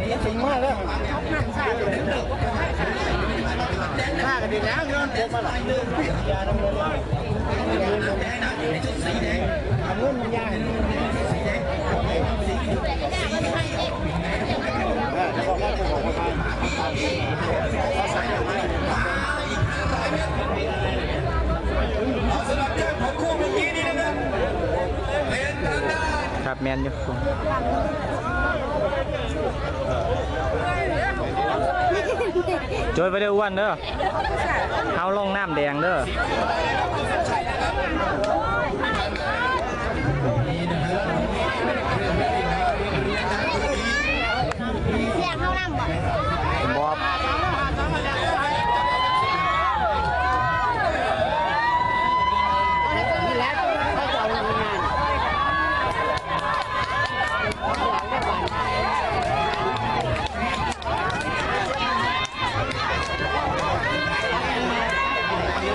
นี่สิงมากแล้วฆ่ากันดีนะเงินเจ็บมาหลายเดือน ครับแมนอยู่จอยไปเด้ออ้วนเด้อเอาลงน้ำแดงเด้อ